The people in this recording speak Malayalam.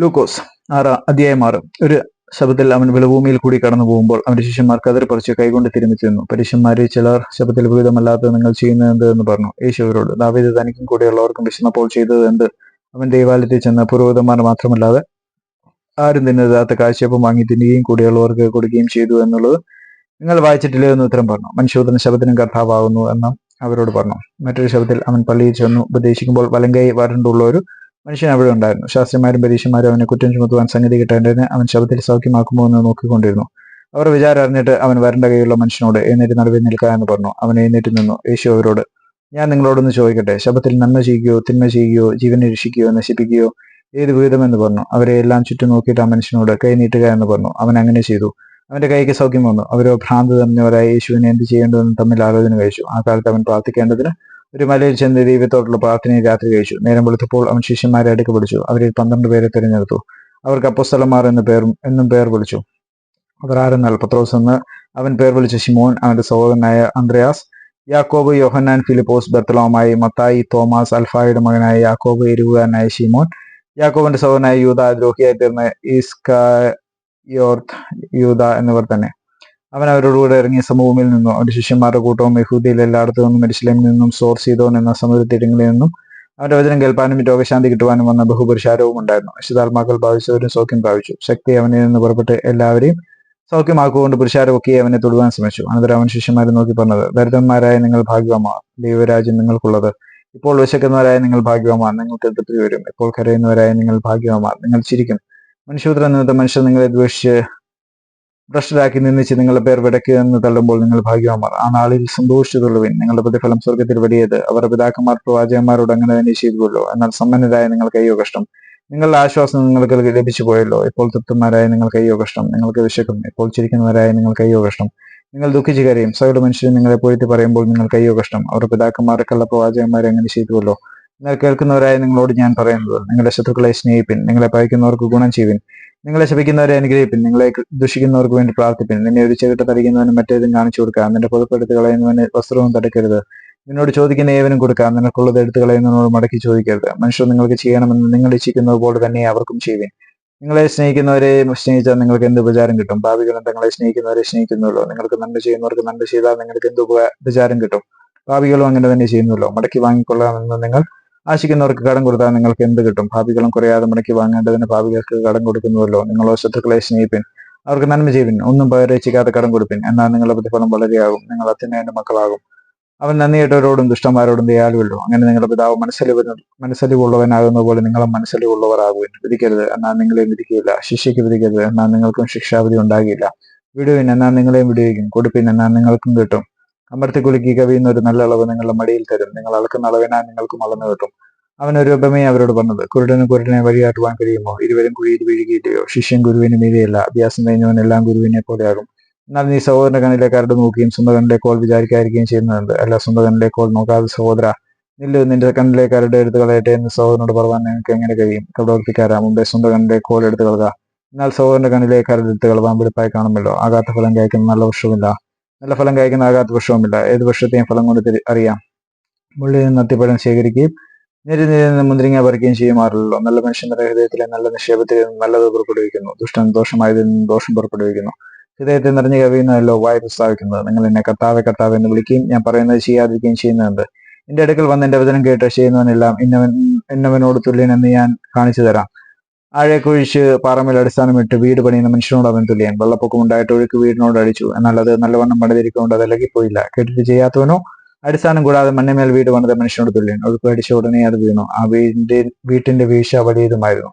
ലൂക്കോസ് ആറ് അധ്യായം ആറ് ഒരു ശബത്തിൽ അവൻ വിളഭൂമിയിൽ കൂടി കടന്നു പോകുമ്പോൾ അവന്റെ ശിഷ്യന്മാർ കതിർ പറിച്ച് കൈകൊണ്ട് തിരുമിച്ചു നിന്നു. പരീക്ഷന്മാരിൽ ചിലർ ശബത്തിൽ വിഹിതമല്ലാത്തത് നിങ്ങൾ ചെയ്യുന്നത് എന്ത് എന്ന് പറഞ്ഞു. യേശു അവരോട് ദാവീദ് തനിക്കും കൂടെയുള്ളവർക്കും വിശന്നപ്പോൾ ചെയ്തത് എന്ത്? അവൻ ദേവാലയത്തിൽ ചെന്ന പുരോഹിതന്മാർ മാത്രമല്ലാതെ ആരും തിന്നരുതാത്ത കാഴ്ചയപ്പം വാങ്ങി തിന്നുകയും കൂടെയുള്ളവർക്ക് കൊടുക്കുകയും ചെയ്തു എന്നുള്ളത് നിങ്ങൾ വായിച്ചിട്ടില്ലേ എന്ന് ഉത്തരം പറഞ്ഞു. മനുഷ്യപുത്രൻ ശബ്ദത്തിനും കർത്താവാകുന്നു എന്ന് അവരോട് പറഞ്ഞു. മറ്റൊരു ശബ്ദത്തിൽ അവൻ പള്ളിയിൽ ചെന്നു ഉപദേശിക്കുമ്പോൾ വലങ്കൈ വരണ്ടുള്ള ഒരു മനുഷ്യൻ അവിടെ ഉണ്ടായിരുന്നു. ശാസ്ത്രിമാരും പരീക്ഷന്മാരും അവനെ കുറ്റം ചുമത്തുവാൻ സംഗതി കിട്ടേണ്ടതിന് അവൻ ശബ്ദത്തിൽ സൗഖ്യമാക്കുമോ എന്ന് നോക്കിക്കൊണ്ടിരുന്നു. അവർ വിചാരം അറിഞ്ഞിട്ട് അവൻ വരണ്ട കൈയുള്ള മനുഷ്യനോട് എഴുന്നേറ്റ് നടുവിൽ നിൽക്കുക എന്ന് പറഞ്ഞു. അവൻ എഴുന്നേറ്റ് നിന്നു. യേശു അവരോട് ഞാൻ നിങ്ങളോടൊന്ന് ചോദിക്കട്ടെ. ശബത്തിൽ നന്മ ചെയ്യുകയോ തിന്മ ചെയ്യുകയോ ജീവനെ രക്ഷിക്കുകയോ നശിപ്പിക്കുകയോ ഏത് വിധമെന്ന് പറഞ്ഞു. അവരെ എല്ലാം ചുറ്റും നോക്കിയിട്ട് ആ മനുഷ്യനോട് കൈ നീട്ടുക എന്ന് പറഞ്ഞു. അവൻ അങ്ങനെ ചെയ്തു. അവന്റെ കൈക്ക് സൗഖ്യം വന്നു. അവരോ ഭ്രാന്ത് തന്നവരായ യേശുവിനെ എന്ത് ചെയ്യേണ്ടതെന്ന് തമ്മിൽ ആലോചന കഴിച്ചു. ആ കാലത്ത് അവൻ പ്രാർത്ഥിക്കേണ്ടതിന് ഒരു മലയിൽ ചെന്ന് ദൈവത്തോടുള്ള പ്രാർത്ഥനയിൽ രാത്രി കഴിച്ചു. നേരം വെളുത്തപ്പോൾ അവൻ ശിഷ്യന്മാരെ അടുക്ക പിടിച്ചു അവരിൽ പന്ത്രണ്ട് പേരെ തിരഞ്ഞെടുത്തു. അവർക്ക് അപ്പോസ്തലന്മാർ എന്ന പേരും എന്നും പേർ വിളിച്ചു. അവർ ആരെന്നാൽ? പത്രോസ് എന്ന് അവൻ പേർ വിളിച്ച ശിമോൻ അവന്റെ സഹോദരനായ അന്ത്രയാസ് യാക്കോബ് യോഹന്നാൻ ഫിലിപ്പോസ് ബർത്തലോമായി മത്തായി തോമസ് അൽഫായുടെ മകനായ യാക്കോബ് എരുവുകാരനായ ശിമോൻ യാക്കോബിന്റെ സഹോദരനായ യൂത ദ്രോഹിയായി തീർന്ന ഇസ്കയോർത്ത് യൂത എന്നിവർ തന്നെ. അവൻ അവരോടുകൂടെ ഇറങ്ങിയ സമൂഹമിൽ നിന്നും അവന്റെ ശിഷ്യന്മാരുടെ കൂട്ടവും യഹൂദിയിൽ എല്ലായിടത്തു നിന്നും മെരിശിലേമിൽ നിന്നും സോർ സീതോൻ എന്ന സമുദ്രത്തിടങ്ങളിൽ നിന്നും അവന്റെ വചനം കേൾപ്പാനും രോഗശാന്തി കിട്ടുവാനും വന്ന ബഹുപുരുഷാരവും ഉണ്ടായിരുന്നു. വിശുദ്ധാത്മാക്കൾ ഭാവിച്ചവരും സൗഖ്യം പ്രാപിച്ചു. ശക്തി അവനിൽ നിന്ന് പുറപ്പെട്ട് എല്ലാവരെയും സൗഖ്യമാക്കുകൊണ്ട് പുരുഷാരമൊക്കെ അവനെ തൊടുവാൻ ശ്രമിച്ചു. അനന്തരം അവൻ ശിഷ്യന്മാരെ നോക്കി പറഞ്ഞത് ദരിദ്രന്മാരായ നിങ്ങൾ ഭാഗ്യമാ ദൈവരാജ്യം നിങ്ങൾക്കുള്ളത്. ഇപ്പോൾ വിശക്കുന്നവരായ നിങ്ങൾ ഭാഗ്യമാ നിങ്ങൾക്ക് തൃപ്തി വരും. ഇപ്പോൾ കരയുന്നവരായ നിങ്ങൾ ഭാഗ്യമാ നിങ്ങൾ ചിരിക്കും. മനുഷ്യപുത്ര നിമിത്തം മനുഷ്യർ നിങ്ങളെ ദ്വേഷിച്ച് ഭ്രഷ്ടരാക്കി നിന്നിച്ച് നിങ്ങളുടെ പേർ വിടയ്ക്ക് എന്ന് തള്ളുമ്പോൾ നിങ്ങൾ ഭാഗ്യവാന്മാർ. ആ നാളിൽ സന്തോഷിച്ചു തുള്ളുവിൻ നിങ്ങളുടെ പ്രതിഫലം സ്വർഗത്തിൽ വലിയത് അവരുടെ പിതാക്കന്മാർ പ്രവാചകന്മാരോട് അങ്ങനെ തന്നെ ചെയ്തുവല്ലോ എന്നാൽ സമ്പന്നരായ നിങ്ങൾക്ക് അയ്യോ കഷ്ടം. നിങ്ങളുടെ ആശ്വാസം നിങ്ങൾക്ക് ലഭിച്ചു പോയല്ലോ. ഇപ്പോൾ തൃപ്തന്മാരായ നിങ്ങൾക്ക് അയ്യോ കഷ്ടം. നിങ്ങൾക്ക് വിശക്കും. ഇപ്പോൾ ചിരിക്കുന്നവരായ നിങ്ങൾക്ക് അയ്യോ കഷ്ടം. നിങ്ങൾ ദുഃഖിച്ചു കരയും. സകല മനുഷ്യരും നിങ്ങളെ പോയിട്ട് പറയുമ്പോൾ നിങ്ങൾക്ക് അയ്യോ കഷ്ടം. അവർ പിതാക്കന്മാർക്കുള്ള പ്രവാചകന്മാരെ അങ്ങനെ ചെയ്തുവല്ലോ കേൾക്കുന്നവരായ നിങ്ങളോട് ഞാൻ പറയുന്നത് നിങ്ങളുടെ ശത്രുക്കളെ സ്നേഹിപ്പിൻ നിങ്ങളെ പഴിക്കുന്നവർക്ക് ഗുണം ചെയ്യുവിൻ നിങ്ങളെ ശപിക്കുന്നവരെ അനുഗ്രഹിപ്പിൻ നിങ്ങളെ ദുഷിക്കുന്നവർക്ക് വേണ്ടി പ്രാർത്ഥിപ്പിൻ നിന്നെ ഒരു ചെകിട്ട തടിക്കുന്നവനും മറ്റേതും കാണിച്ചു കൊടുക്കാം നിന്റെ പൊതുപ്പെടുത്ത് കളയുന്നവന് വസ്ത്രവും തടക്കരുത് നിന്നോട് ചോദിക്കുന്ന ഏവനും കൊടുക്കാം നിനക്കുള്ളത് എടുത്തു കളയുന്നതിനോട് മടക്കി ചോദിക്കരുത്. മനുഷ്യർ നിങ്ങൾക്ക് ചെയ്യണമെന്ന് നിങ്ങൾ ഇച്ഛിക്കുന്നത് പോലെ തന്നെ അവർക്കും ചെയ്യുവിൻ. നിങ്ങളെ സ്നേഹിക്കുന്നവരെ സ്നേഹിച്ചാൽ നിങ്ങൾക്ക് എന്ത് ഉപചാരം കിട്ടും? ഭാവികളും തങ്ങളെ സ്നേഹിക്കുന്നവരെ സ്നേഹിക്കുന്നുള്ളൂ നിങ്ങൾക്ക് നന്മ ചെയ്യുന്നവർക്ക് നന്മ ചെയ്താൽ നിങ്ങൾക്ക് എന്ത് ഉപ- ഉപചാരം കിട്ടും? ഭാവികളും അങ്ങനെ തന്നെ ചെയ്യുന്നുള്ളൂ മടക്കി വാങ്ങിക്കൊള്ളാമെന്ന് നിങ്ങൾ ആശിക്കുന്നവർക്ക് കടം കൊടുത്താൽ നിങ്ങൾക്ക് എന്ത് കിട്ടും? ഭാവികളും കുറയാതെ മുടക്കി വാങ്ങേണ്ടതിന് ഭാവികൾക്ക് കടം കൊടുക്കുന്നുവല്ലോ. നിങ്ങളോ ശത്രുക്കളെ സ്നേഹിപ്പിൻ. അവർക്ക് നന്മ ചെയ്യുവിൻ. ഒന്നും പകരച്ചിക്കാതെ കടം കൊടുപ്പിൻ. എന്നാൽ നിങ്ങളുടെ പ്രതിഫലം വളരെയാകും. നിങ്ങൾ അത്യന്തന്റെ മക്കളാകും. അവൻ നന്ദിയേറ്റവരോടും ദുഷ്ടന്മാരോടും ദയാലുവല്ലോ. അങ്ങനെ നിങ്ങളുടെ പിതാവ് മനസ്സലിവ് മനസ്സലിവുള്ളവനാകുന്ന പോലെ നിങ്ങളും മനസ്സലിവുള്ളവരാകുവിൻ. വിധിക്കരുത്. എന്നാൽ നിങ്ങളെയും വിധിക്കുകയില്ല ശിക്ഷയ്ക്ക് വിധിക്കരുത്. എന്നാൽ നിങ്ങൾക്കും ശിക്ഷാവിധി ഉണ്ടാകില്ല. വിടുവിൻ. എന്നാൽ നിങ്ങളെയും വിടുവിക്കും. കൊടുപ്പിൻ. എന്നാൽ നിങ്ങൾക്കും കിട്ടും. അമർത്തി കുലുക്കി കവിയുന്ന ഒരു നല്ല അളവ് നിങ്ങളുടെ മടിയിൽ തരും. നിങ്ങൾ അളക്കുന്ന അളവിനാൽ നിങ്ങൾക്ക് അളന്നു കിട്ടും. അവൻ ഒരു ഉപമയെ അവരോട് പറഞ്ഞത്. കുരുടനും കുരുടനെ വഴിയാട്ടുവാൻ കഴിയുമോ? ഇരുവരും കുഴിയിൽ വീഴുകയില്ലയോ ശിഷ്യൻ ഗുരുവിന് മീതിയല്ല. അഭ്യാസം കഴിഞ്ഞവൻ എല്ലാം ഗുരുവിനെ പോലെയാകും. എന്നാൽ നീ സഹോദരന്റെ കണ്ണിലെ കരട് നോക്കുകയും സ്വന്തകണ്ണിലെ കോൾ വിചാരിക്കാതിരിക്കുകയും ചെയ്യുന്നുണ്ട് അല്ല സ്വന്തകണ്ണിലെ കോൾ നോക്കാതെ സഹോദര. നില്ലു നിന്റെ കണ്ണിലെ കരട് എടുത്തു കളയട്ടെ എന്ന് സഹോദരനോട് പറയാൻ നിങ്ങൾക്ക് എങ്ങനെ കഴിയും? പ്രവർത്തിക്കാരാ മുമ്പേ സ്വന്തം കണ്ണിലെ കോൾ എടുത്തു കളക. എന്നാൽ സഹോദരന്റെ കണ്ണിലെ കരട് എടുത്തു കളവാൻ വെളുപ്പായി കാണുമല്ലോ. ആകാത്ത ഫലം കഴിക്കുന്ന നല്ല വൃക്ഷമില്ല. നല്ല ഫലം കഴിക്കുന്ന ആകാത്ത വൃക്ഷവുമില്ല ഏത് വർഷത്തെയും ഫലം കൊണ്ട് അറിയാം. മുള്ളിൽ നിന്ന് അത്തിപ്പഴം ശേഖരിക്കുകയും നിരി നിന്ന് മുന്തിരിങ്ങ പറിക്കുകയും ചെയ്യുമാറല്ലോ നല്ല മനുഷ്യന്റെ ഹൃദയത്തിലെ നല്ല നിക്ഷേപത്തിൽ നിന്ന് നല്ലത് പുറപ്പെടുവിക്കുന്നു. ദുഷ്ടൻ ദോഷമായതിൽ നിന്ന് ദോഷം പുറപ്പെടുവിക്കുന്നു. ഹൃദയത്തെ നിറഞ്ഞു കവിയുന്നതല്ലോ വായ പ്രസ്താവിക്കുന്നത്. നിങ്ങൾ എന്നെ കർത്താവെ കർത്താവ് എന്ന് വിളിക്കുകയും ഞാൻ പറയുന്നത് ചെയ്യാതിരിക്കുകയും ചെയ്യുന്നുണ്ട്. എന്റെ അടുക്കൽ വന്ന് എന്റെ വചനം കേട്ട് ചെയ്യുന്നവനെല്ലാം ഇന്നവൻ ഇന്നവനോട് തുല്യനെന്ന് ഞാൻ കാണിച്ചു തരാം ആഴെ കുഴിച്ച് പാറമേൽ അടിസ്ഥാനമിട്ട് വീട് പണിയുന്ന മനുഷ്യനോട് അവൻ തുല്യൻ. വെള്ളപ്പൊക്കം ഉണ്ടായിട്ട് ഒഴുക്ക് വീടിനോട് അടിച്ചു. എന്നാൽ അത് നല്ലവണ്ണം പണിതിരിക്കൊണ്ട് അത് ഇളകിപ്പോയില്ല. കേട്ടിട്ട് ചെയ്യാത്തവനോ അടിസ്ഥാനം കൂടാതെ മണ്ണിമേൽ വീട് പണിത മനുഷ്യനോട് തുല്യൻ. ഒഴുക്ക് അടിച്ച ഉടനെ അത് വീണു. ആ വീടിന്റെ വീട്ടിന്റെ വീഴ്ച വലിയതുമായിരുന്നു.